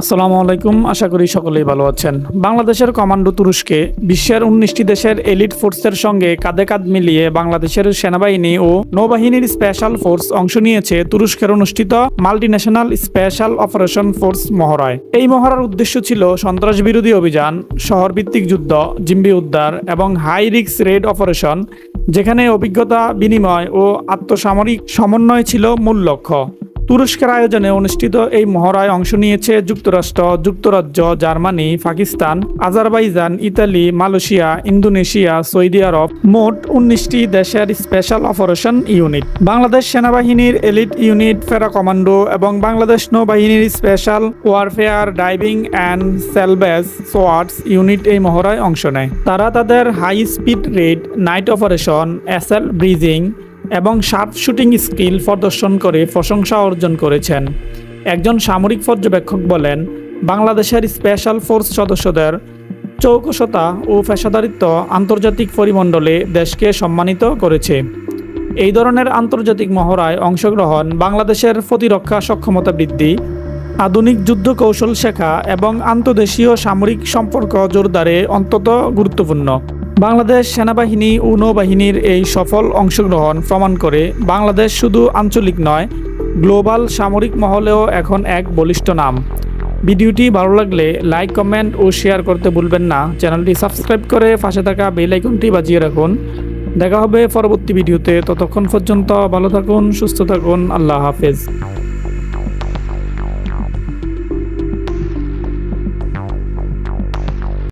আসসালামু আলাইকুম, আশা করি সকলেই ভালো আছেন। বাংলাদেশের কমান্ডো তুরস্কে বিশ্বের উনিশটি দেশের এলিট ফোর্সের সঙ্গে কাঁধে কাঁধ মিলিয়ে বাংলাদেশের সেনাবাহিনী ও নৌবাহিনীর স্পেশাল ফোর্স অংশ নিয়েছে তুরস্কের অনুষ্ঠিত মাল্টিন্যাশনাল স্পেশাল অপারেশন ফোর্স মহড়ায়। এই মহড়ার উদ্দেশ্য ছিল সন্ত্রাস বিরোধী অভিযান, শহরভিত্তিক যুদ্ধ, জিম্বি উদ্ধার এবং হাই রিক্স রেড অপারেশন, যেখানে অভিজ্ঞতা, বিনিময় ও আত্মসামরিক সমন্বয় ছিল মূল লক্ষ্য। তুরস্কের আয়োজনে অনুষ্ঠিত এই মহড়ায় অংশ নিয়েছে যুক্তরাষ্ট্র, যুক্তরাজ্য, Germany, Pakistan, Azerbaijan, Italy, Malaysia, Indonesia, Saudi Arab মোট উনিশটি দেশের স্পেশাল অপারেশন ইউনিট। বাংলাদেশ সেনাবাহিনীর এলিট ইউনিট ফেরা কমান্ডো এবং বাংলাদেশ নৌবাহিনীর special warfare diving and salvage SWADS unit এই মহড়ায় অংশ নেয়। তারা তাদের high speed raid, night operation SL bridging এবং শার্প শুটিং স্কিল প্রদর্শন করে প্রশংসা অর্জন করেছেন। একজন সামরিক পর্যবেক্ষক বলেন, বাংলাদেশের স্পেশাল ফোর্স সদস্যদের চৌকসতা ও পেশাদারিত্ব আন্তর্জাতিক পরিমণ্ডলে দেশকে সম্মানিত করেছে। এই ধরনের আন্তর্জাতিক মহড়ায় অংশগ্রহণ বাংলাদেশের প্রতিরক্ষা সক্ষমতা বৃদ্ধি, আধুনিক যুদ্ধ কৌশল শেখা এবং আন্তদেশীয় সামরিক সম্পর্ক জোরদারে অন্তত গুরুত্বপূর্ণ। বাংলাদেশ সেনাবাহিনী ও নৌবাহিনীর এই সফল অংশগ্রহণ প্রমাণ করে বাংলাদেশ শুধু আঞ্চলিক নয়, গ্লোবাল সামরিক মহলেও এখন এক বলিষ্ঠ নাম। ভিডিওটি ভালো লাগলে লাইক, কমেন্ট ও শেয়ার করতে ভুলবেন না। চ্যানেলটি সাবস্ক্রাইব করে পাশে থাকা বেল আইকনটি বাজিয়ে রাখুন। দেখা হবে পরবর্তী ভিডিওতে। ততক্ষণ পর্যন্ত ভালো থাকুন, সুস্থ থাকুন। আল্লাহ হাফেজ।